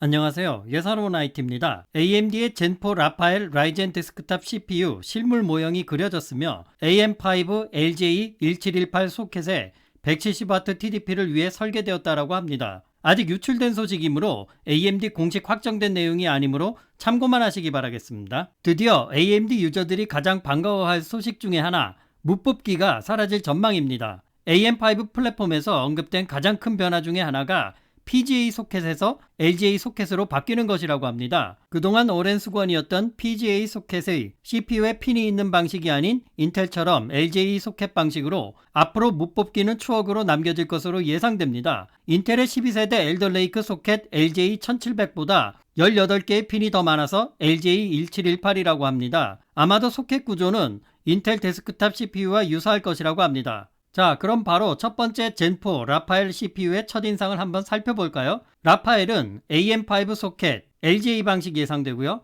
안녕하세요. 예사로운 IT입니다. AMD의 젠4 라파엘 라이젠 데스크탑 CPU 실물 모형이 그려졌으며 AM5 LJ1718 소켓에 170W TDP를 위해 설계되었다라고 합니다. 아직 유출된 소식이므로 AMD 공식 확정된 내용이 아니므로 참고만 하시기 바라겠습니다. 드디어 AMD 유저들이 가장 반가워할 소식 중에 하나, 무뽑기가 사라질 전망입니다. AM5 플랫폼에서 언급된 가장 큰 변화 중에 하나가 PGA 소켓에서 LGA 소켓으로 바뀌는 것이라고 합니다. 그동안 오랜 수건이었던 PGA 소켓의 CPU에 핀이 있는 방식이 아닌 인텔처럼 LGA 소켓 방식으로 앞으로 못 뽑기는 추억으로 남겨질 것으로 예상됩니다. 인텔의 12세대 엘더레이크 소켓 LJ1700보다 18개의 핀이 더 많아서 LJ1718이라고 합니다. 아마도 소켓 구조는 인텔 데스크탑 CPU와 유사할 것이라고 합니다. 자, 그럼 바로 첫 번째 젠4 라파엘 CPU의 첫인상을 한번 살펴볼까요? 라파엘은 AM5 소켓, LGA 방식 예상되고요.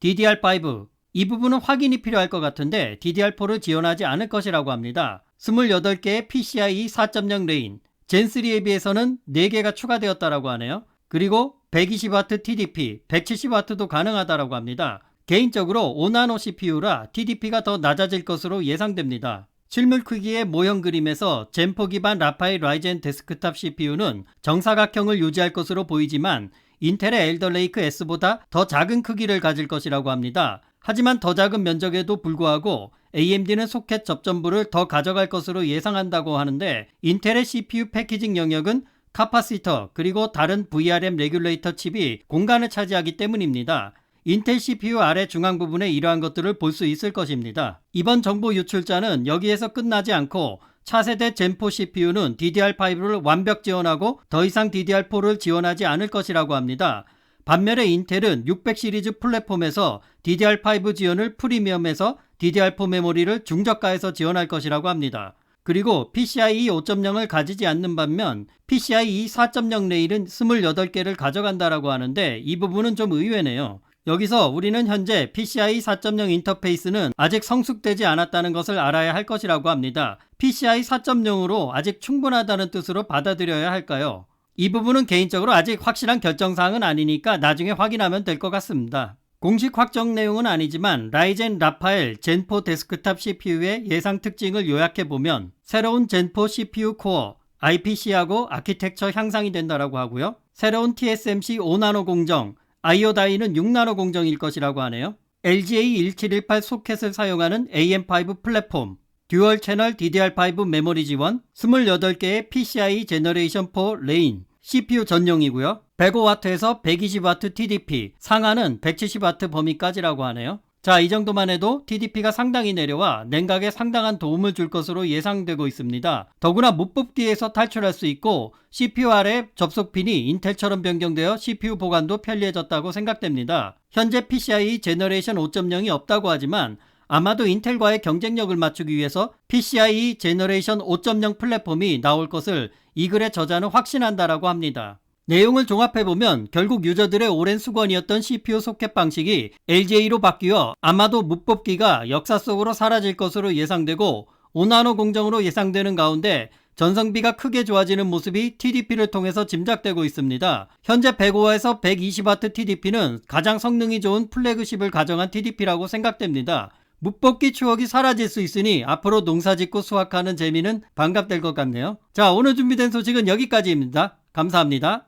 DDR5, 이 부분은 확인이 필요할 것 같은데 DDR4를 지원하지 않을 것이라고 합니다. 28개의 PCIe 4.0 레인, 젠3에 비해서는 4개가 추가되었다라고 하네요. 그리고 120W TDP, 170W도 가능하다라고 합니다. 개인적으로 5나노 CPU라 TDP가 더 낮아질 것으로 예상됩니다. 실물 크기의 모형 그림에서 젠4 기반 라파엘 라이젠 데스크탑 CPU는 정사각형을 유지할 것으로 보이지만 인텔의 엘더레이크 S보다 더 작은 크기를 가질 것이라고 합니다. 하지만 더 작은 면적에도 불구하고 AMD는 소켓 접점부를 더 가져갈 것으로 예상한다고 하는데 인텔의 CPU 패키징 영역은 카파시터 그리고 다른 VRM 레귤레이터 칩이 공간을 차지하기 때문입니다. 인텔 CPU 아래 중앙 부분에 이러한 것들을 볼 수 있을 것입니다. 이번 정보 유출자는 여기에서 끝나지 않고 차세대 젠4 CPU는 DDR5를 완벽 지원하고 더 이상 DDR4를 지원하지 않을 것이라고 합니다. 반면에 인텔은 600 시리즈 플랫폼에서 DDR5 지원을 프리미엄에서 DDR4 메모리를 중저가에서 지원할 것이라고 합니다. 그리고 PCIe 5.0을 가지지 않는 반면 PCIe 4.0 레일은 28개를 가져간다라고 하는데 이 부분은 좀 의외네요. 여기서 우리는 현재 PCIe 4.0 인터페이스는 아직 성숙되지 않았다는 것을 알아야 할 것이라고 합니다. PCIe 4.0으로 아직 충분하다는 뜻으로 받아들여야 할까요? 이 부분은 개인적으로 아직 확실한 결정사항은 아니니까 나중에 확인하면 될 것 같습니다. 공식 확정 내용은 아니지만 라이젠 라파엘 젠4 데스크탑 CPU의 예상 특징을 요약해보면 새로운 젠4 CPU 코어, IPC하고 아키텍처 향상이 된다라고 하고요. 새로운 TSMC 5나노 공정, 아이오다이는 6나노 공정일 것이라고 하네요. LGA 1718 소켓을 사용하는 AM5 플랫폼, 듀얼 채널 DDR5 메모리 지원, 28개의 PCIe 제너레이션 4 레인, CPU 전용이고요. 105W에서 120W TDP, 상하는 170W 범위까지라고 하네요. 자, 이 정도만 해도 TDP가 상당히 내려와 냉각에 상당한 도움을 줄 것으로 예상되고 있습니다. 더구나 못 뽑기에서 탈출할 수 있고 CPU 아래 접속 핀이 인텔처럼 변경되어 CPU 보관도 편리해졌다고 생각됩니다. 현재 PCIe 제너레이션 5.0이 없다고 하지만 아마도 인텔과의 경쟁력을 맞추기 위해서 PCIe 제너레이션 5.0 플랫폼이 나올 것을 이 글의 저자는 확신한다라고 합니다. 내용을 종합해보면 결국 유저들의 오랜 수건이었던 CPU 소켓 방식이 LGA로 바뀌어 아마도 묻뽑기가 역사 속으로 사라질 것으로 예상되고 5나노 공정으로 예상되는 가운데 전성비가 크게 좋아지는 모습이 TDP를 통해서 짐작되고 있습니다. 현재 105에서 120W TDP는 가장 성능이 좋은 플래그십을 가정한 TDP라고 생각됩니다. 묻뽑기 추억이 사라질 수 있으니 앞으로 농사짓고 수확하는 재미는 반갑될 것 같네요. 자, 오늘 준비된 소식은 여기까지입니다. 감사합니다.